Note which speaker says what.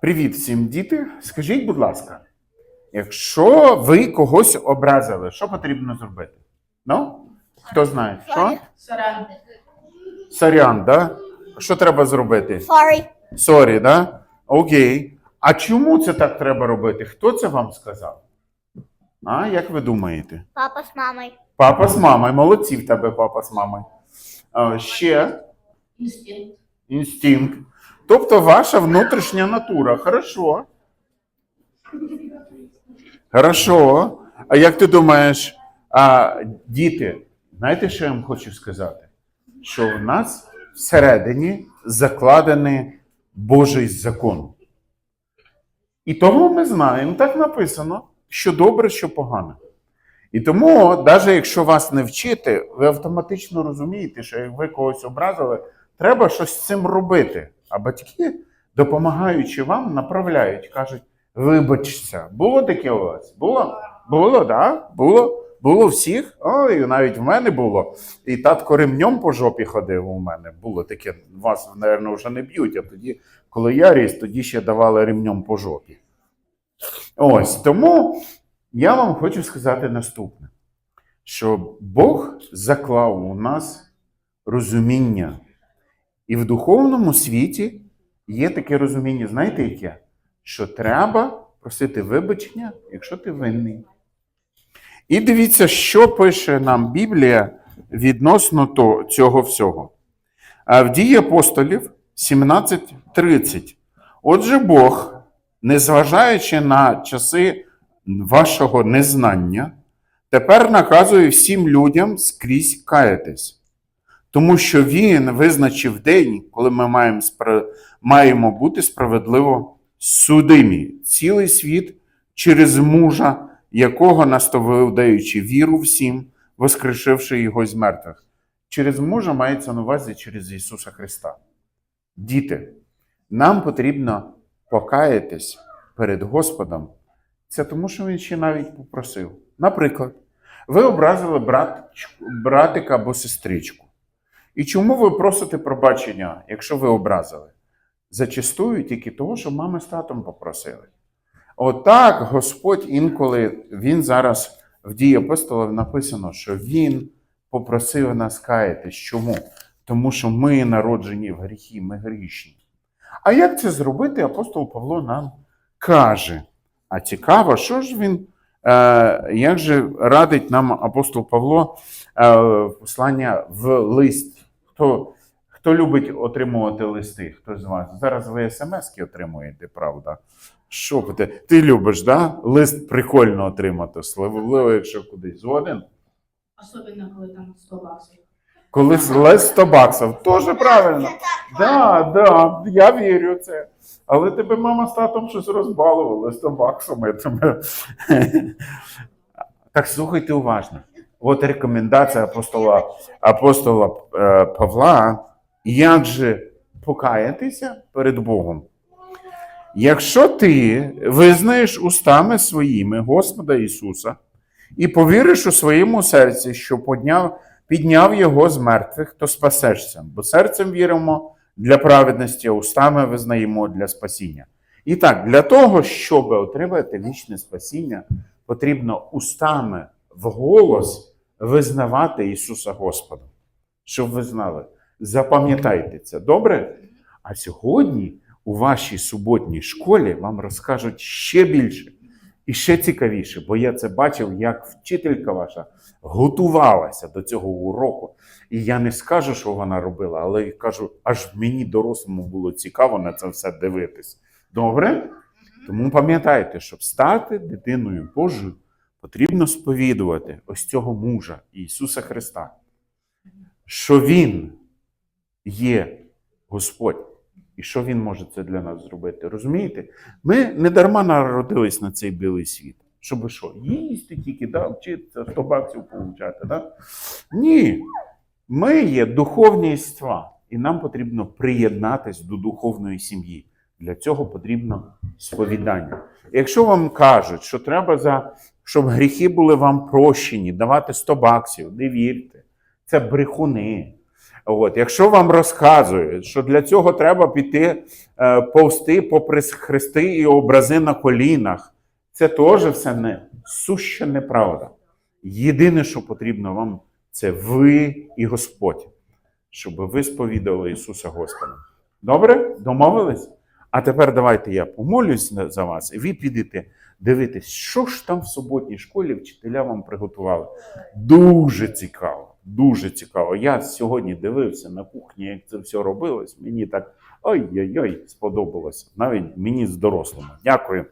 Speaker 1: Привіт всім, діти. Скажіть, будь ласка, якщо ви когось образили, що потрібно зробити? Ну? Хто знає? Що?
Speaker 2: Сорян.
Speaker 1: Сорян, да? Що треба зробити?
Speaker 3: Sorry.
Speaker 1: Сорі, да? Окей. А чому це так треба робити? Хто це вам сказав? А, як ви думаєте?
Speaker 3: Папа з мамою.
Speaker 1: Папа з мамою. Молодці в тебе папа з мамою. А, ще
Speaker 2: Інстинкт.
Speaker 1: інстинкт. Тобто ваша внутрішня натура. Хорошо. Хорошо. А як ти думаєш, а, діти, знаєте, що я вам хочу сказати? Що в нас всередині закладений Божий закон. І того ми знаємо, так написано, що добре, що погано. І тому, навіть якщо вас не вчити, ви автоматично розумієте, що як ви когось образили, треба щось з цим робити. А батьки, допомагаючи вам, направляють, кажуть: вибачся, було таке у вас? Було? Було? Да? Було? Було всіх? Ой, навіть в мене було. І татко ремнем по жопі ходив у мене. Було таке, вас, мабуть, вже не б'ють, а тоді, коли я ріс, тоді ще давали ремнем по жопі. Ось тому я вам хочу сказати наступне: що Бог заклав у нас розуміння. І в духовному світі є таке розуміння, знаєте яке? Що треба просити вибачення, якщо ти винний. І дивіться, що пише нам Біблія відносно цього всього. А в дії апостолів 17.30. Отже, Бог, незважаючи на часи вашого незнання, тепер наказує всім людям скрізь каятись. Тому що Він визначив день, коли ми маємо, маємо бути справедливо судимі. Цілий світ через мужа, якого наставив, даючи віру всім, воскрешивши його з мертвих. Через мужа мається на увазі через Ісуса Христа. Діти, нам потрібно покаятись перед Господом. Це тому, що Він ще навіть попросив. Наприклад, ви образили брат, братика або сестричку. І чому ви просите пробачення, якщо ви образили? Зачастую тільки того, що мами з татом попросили. Отак Господь інколи, Він зараз в дії апостолів написано, що Він попросив нас каятись. Чому? Тому що ми народжені в гріхі, ми грішні. А як це зробити, апостол Павло нам каже. А цікаво, що ж він, е, як же радить нам апостол Павло е, послання в лист? Хто, хто любить отримувати листи? Хто з вас? Зараз ви смски отримуєте, правда? Що? Ти, ти любиш, да? Лист прикольно отримати, особливо, якщо кудись згоден.
Speaker 2: Особливо, коли там 100 баксів.
Speaker 1: Коли лист 100 баксів, теж правильно. Да, да, я вірю в це. Але тебе мама з татом щось розбалували 100 баксами. Так слухайте уважно. От рекомендація апостола, апостола е, Павла, як же покаятися перед Богом. Якщо ти визнаєш устами своїми Господа Ісуса і повіриш у своєму серці, що підняв, підняв Його з мертвих, то спасешся. Бо серцем віримо для праведності, а устами визнаємо для спасіння. І так, для того, щоб отримати вічне спасіння, потрібно устами вголос визнавати Ісуса Господа. Щоб ви знали. Запам'ятайте це, добре? А сьогодні у вашій суботній школі вам розкажуть ще більше і ще цікавіше, бо я це бачив, як вчителька ваша готувалася до цього уроку. І я не скажу, що вона робила, але кажу, аж мені дорослому було цікаво на це все дивитись. Добре? Тому пам'ятайте, щоб стати дитиною Божою, потрібно сповідувати ось цього мужа Ісуса Христа, що Він є Господь. І що Він може це для нас зробити? Розумієте? Ми не дарма народились на цей білий світ. Щоб що? Їсти тільки, да, вчитися 100 баксів получати. Да? Ні. Ми є духовні іства, і нам потрібно приєднатись до духовної сім'ї. Для цього потрібно сповідання. Якщо вам кажуть, що треба за щоб гріхи були вам прощені, давати 100 баксів, не вірте. Це брехуни. От, якщо вам розказують, що для цього треба піти е, повсти попри хрести і образи на колінах, це теж все не суща неправда. Єдине, що потрібно вам, це ви і Господь, щоб ви сповідали Ісуса Господа. Добре? Домовились? А тепер давайте я помолюсь за вас, і ви підете дивитись, що ж там в суботній школі вчителя вам приготували. Дуже цікаво, дуже цікаво. Я сьогодні дивився на кухні, як це все робилось. Мені так ой-ой-ой, сподобалося. Навіть мені з дорослими. Дякую.